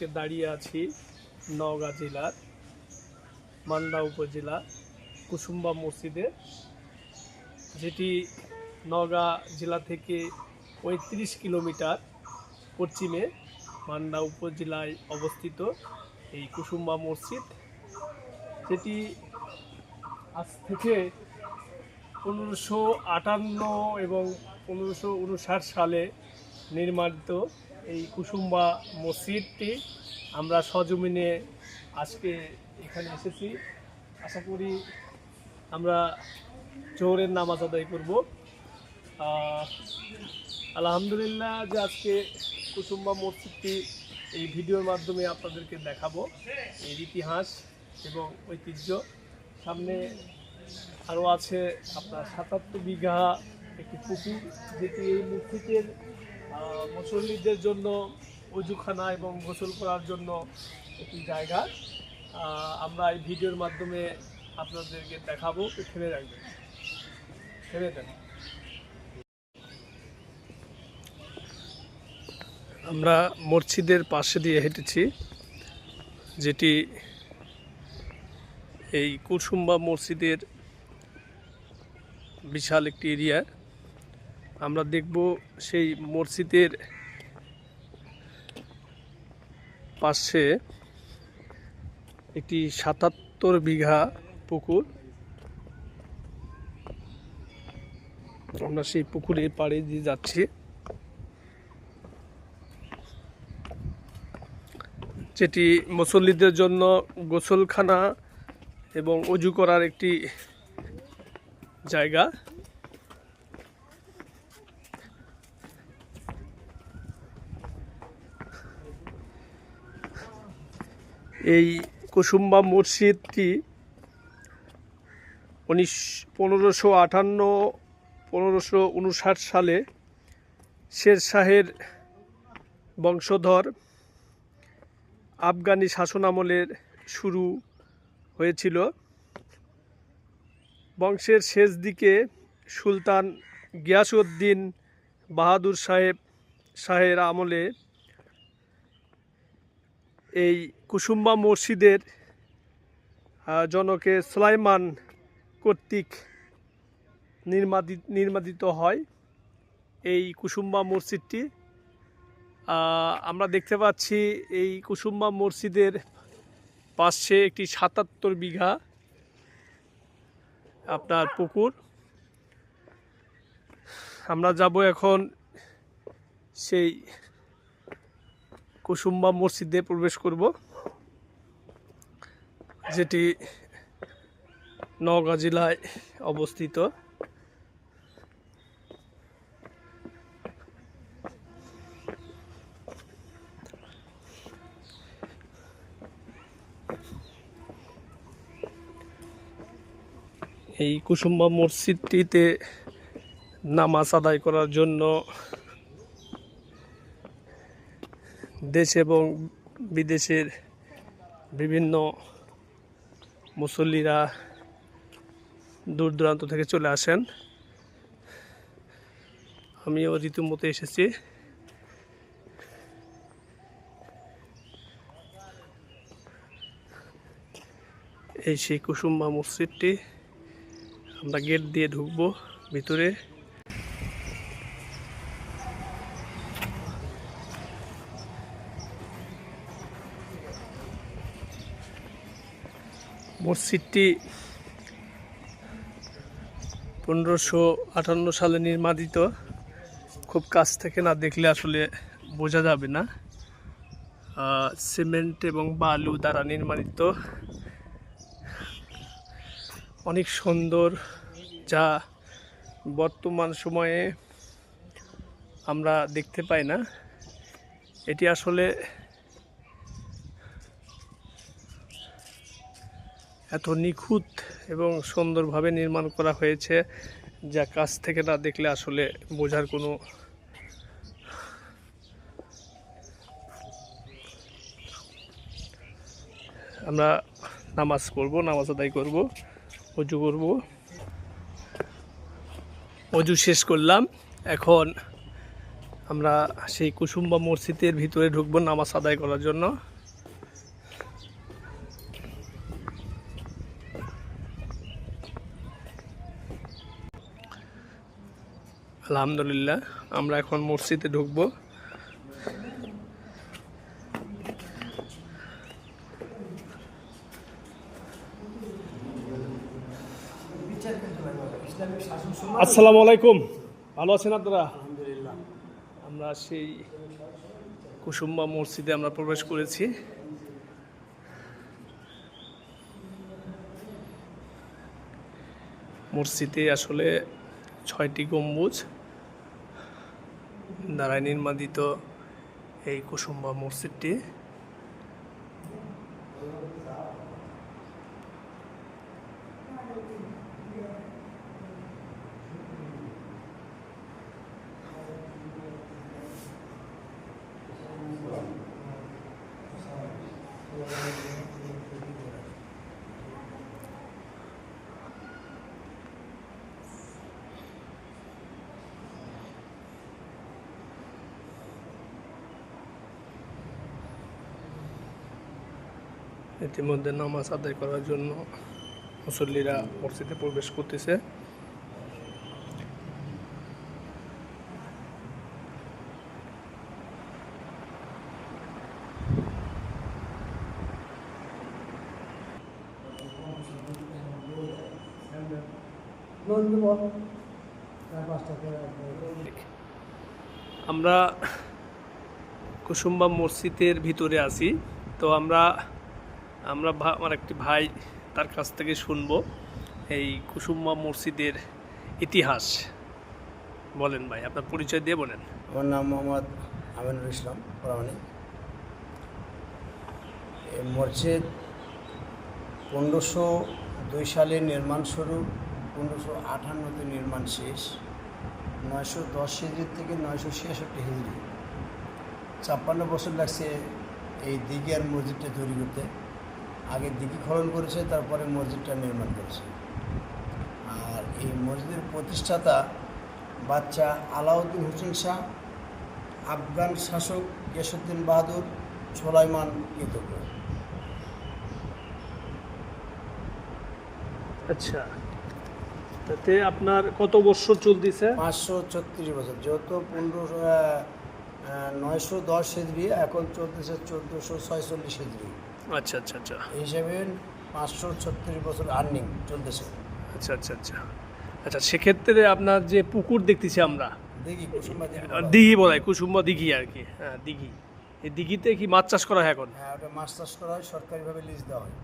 আজকে দাঁড়িয়ে আছি নওগাঁ জেলার মান্দা উপজেলা, কুসুম্বা মসজিদে, যেটি নওগাঁ জেলা থেকে পঁয়ত্রিশ কিলোমিটার পশ্চিমে মান্দা উপজেলায় অবস্থিত এই কুসুম্বা মসজিদ। যেটি আজ থেকে পনেরোশো আটান্ন এবং পনেরোশো উনষাট সালে নির্মাণিত এই কুসুম্বা মসজিদটি। আমরা সজমিনে আজকে এখানে এসেছি। আশা করি আমরা জোহরের নামাজ আদায় করব। আলহামদুলিল্লাহ যে আজকে কুসুম্বা মসজিদটি এই ভিডিওর মাধ্যমে আপনাদেরকে দেখাবো। এর ইতিহাস এবং ঐতিহ্য। সামনে আরও আছে আপনার সাতাত্তর বিঘা একটি পুকুর, যেটি এই মসজিদের মুসল্লিদের জন্য অজুখানা এবং গোসল করার জন্য একটি জায়গা। আমরা এই ভিডিওর মাধ্যমে আপনাদেরকে দেখাবো। থেমে রাখবেন থেমে দেন আমরা মসজিদের পাশে দিয়ে হেঁটেছি, যেটি এই কুসুম্বা মসজিদের বিশাল একটি এরিয়া। আমরা দেখব সেই মসজিদের পাশে একটি সাতাত্তর বিঘা পুকুর। আমরা সেই পুকুরের পাড়ে দিয়ে যাচ্ছি। যেটি মুসল্লিদের জন্য গোসলখানা এবং অজু করার একটি জায়গা। এই কুসুম্বা মসজিদটি উনিশ, পনেরোশো আটান্ন, পনেরোশো উনষাট সালে শের শাহের বংশধর আফগানি শাসনামলের শুরু হয়েছিল। বংশের শেষ দিকে সুলতান গিয়াসউদ্দিন বাহাদুর সাহেব শাহের আমলে এই কুসুম্বা মসজিদের জনকে সুলাইমান কর্তৃক নির্মাদিত নির্মাদিত হয় এই কুসুম্বা মসজিদটি। আমরা দেখতে পাচ্ছি এই কুসুম্বা মসজিদের পাশে একটি সাতাত্তর বিঘা আপনার পুকুর। আমরা যাব এখন সেই কুসুম্বা মসজিদে প্রবেশ করব, যেটি নওগাঁ জেলায় অবস্থিত। এই কুসুম্বা মসজিদটিতে নামাজ আদায় করার জন্য দেশ এবং বিদেশের বিভিন্ন মুসল্লিরা দূর দূরান্ত থেকে চলে আসেন। আমিও রীতিমতো এসেছি। এই সেই কুসুম্বা মসজিদটি, আমরা গেট দিয়ে ঢুকবো ভিতরে। মসজিদটি পনেরোশো আটান্ন সালে নির্মাণিত খুব কাছ থেকে না দেখলে আসলে বোঝা যাবে না। সিমেন্ট এবং বালু দ্বারা নির্মাণিত অনেক সুন্দর যা বর্তমান সময়ে আমরা দেখতে পাই না। এটি আসলে এত নিখুঁত এবং সুন্দরভাবে নির্মাণ করা হয়েছে, যা কাছ থেকে না দেখলে আসলে বোঝার কোনো আমরা নামাজ পড়ব, নামাজ আদায় করব, অজু করব। অজু শেষ করলাম, এখন আমরা সেই কুসুম্বা মসজিদের ভিতরে ঢুকবো নামাজ আদায় করার জন্য। আলহামদুলিল্লাহ আমরা এখন মসজিদে ঢুকবো। আসসালামু আলাইকুম। ভালো আছেন আপনারা? আমরা সেই কুসুম্বা মসজিদে আমরা প্রবেশ করেছি। মসজিদে আসলে ছয়টি গম্বুজ। দ্বারা নির্মাণিত এই কুসুম্বা মসজিদটি। ইতিমধ্যে নামাজ আদায় করার জন্য মুসল্লিরা মসজিদে প্রবেশ করতেছে। আমরা কুসুম্বা মসজিদের ভিতরে আছি। তো আমরা আমরা আমার একটি ভাই তার কাছ থেকে শুনব এই কুসুম্মা মসজিদের ইতিহাস। বলেন ভাই, আপনার পরিচয় দিয়ে বলেন। আমার নাম মোহাম্মদ আমিনুল ইসলাম প্রামাণিক এই মসজিদ পনেরোশো দুই সালে নির্মাণ শুরু, পনেরোশো আটান্নতে নির্মাণ শেষ, নয়শো দশ হিজড়ি থেকে নয়শো ছিয়াষট্টি হিজড়ি ছাপ্পান্ন বছর লাগছে এই দিঘি আর মসজিদটা তৈরি করতে। আগে দিঘি খনন করেছে তারপরে মসজিদটা নির্মাণ করেছে। আর এই মসজিদের প্রতিষ্ঠাতা বাচ্চা আলাউদ্দিন হোসেন শাহ আফগান শাসক গিয়াসুদ্দিন বাহাদুর সোলাইমান কৃতজ্ঞ আচ্ছা তাতে আপনার কত বছর চলতেছে? পাঁচশো ছত্রিশ বছর যেহেতু পনেরোশো নয়শো দশ হিজড়ি এখন চলতেছে চোদ্দোশো ছয়চল্লিশ হিজড়ি আচ্ছা আচ্ছা আচ্ছা। হিসাবে পাঁচশো ছত্রিশ বছর আর্নিং চলতেছে। আচ্ছা আচ্ছা আচ্ছা। আচ্ছা সেক্ষেত্রে আপনার যে পুকুর দেখতেছি আমরা দিঘি বলা। দিঘি বলা হয় কুসুম্বা দিঘি আর কি হ্যাঁ দিঘি। এই দিঘিতে কি মাছ চাষ করা হয় এখন? হ্যাঁ ওটা মাছ চাষ করা হয় সরকারিভাবে লিজ দেওয়া হয়।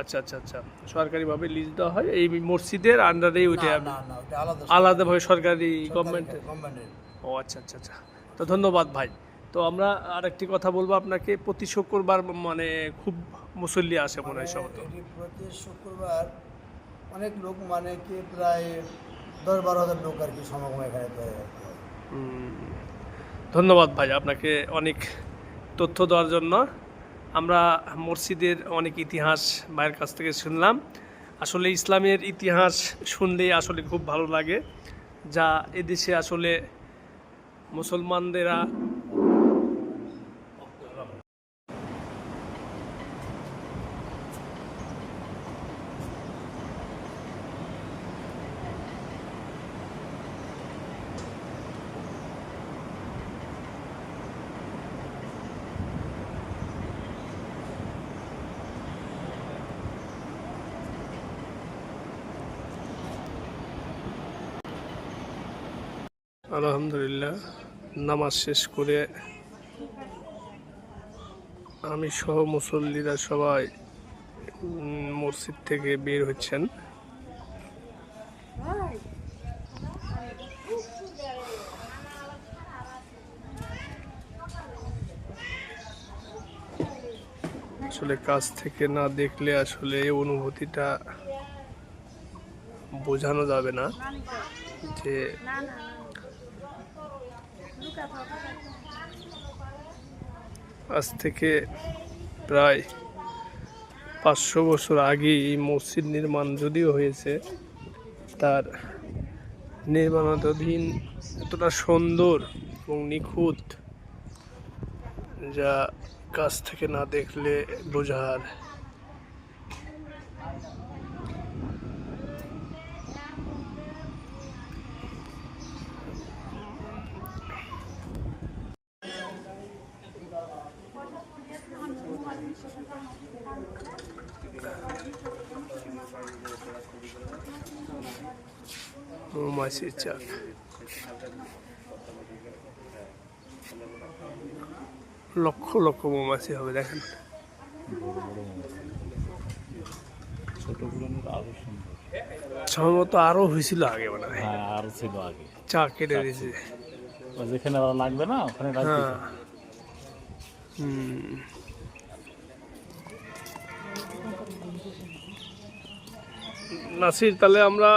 আচ্ছা আচ্ছা আচ্ছা। সরকারিভাবে লিজ দেওয়া হয় এই মসজিদের আন্ডারেই ওইটা আলাদাভাবে সরকারি গভর্নমেন্ট গভর্নমেন্টের ও আচ্ছা আচ্ছা আচ্ছা। তো ধন্যবাদ ভাই। তো আমরা আরেকটি কথা বলব আপনাকে প্রতি শুক্রবার মানে খুব মুসল্লি আসে মনে হয় সম্ভবত এটি প্রতি শুক্রবার অনেক লোক মানে কি প্রায় দশ বারো হাজার লোক আর কি সমাগম এখানে ধন্যবাদ ভাই আপনাকে অনেক তথ্য দেওয়ার জন্য। আমরা মসজিদের অনেক ইতিহাস ভাইয়ের কাছ থেকে শুনলাম। আসলে ইসলামের ইতিহাস শুনলে আসলে খুব ভালো লাগে। যা এদেশে আসলে মুসলমানদেরা আলহামদুলিল্লাহ, নামাজ শেষ করে আমি সহ মুসল্লিরা সবাই মসজিদ থেকে বের হচ্ছেন। আসলে কাছ থেকে না দেখলে আসলে অনুভূতিটা বোঝানো যাবে না যে আজ থেকে প্রায় পাঁচশো বছর আগে এই মসজিদ নির্মাণ যদিও হয়েছে, তার নির্মাণাধীন এতটা সুন্দর এবং নিখুঁত যা কাছ থেকে না দেখলে বোঝার মৌমাছির চাক লক্ষ লক্ষ মৌমাছি হবে দেখেন। সম্ভবত আরও হয়েছিল আগে মানে হ্যাঁ। আরও ছিল আগে। চা কেটে দিয়েছে। যেখানে লাগবে না ওখানে হ্যাঁ। হুম। নাসির তাহলে আমরা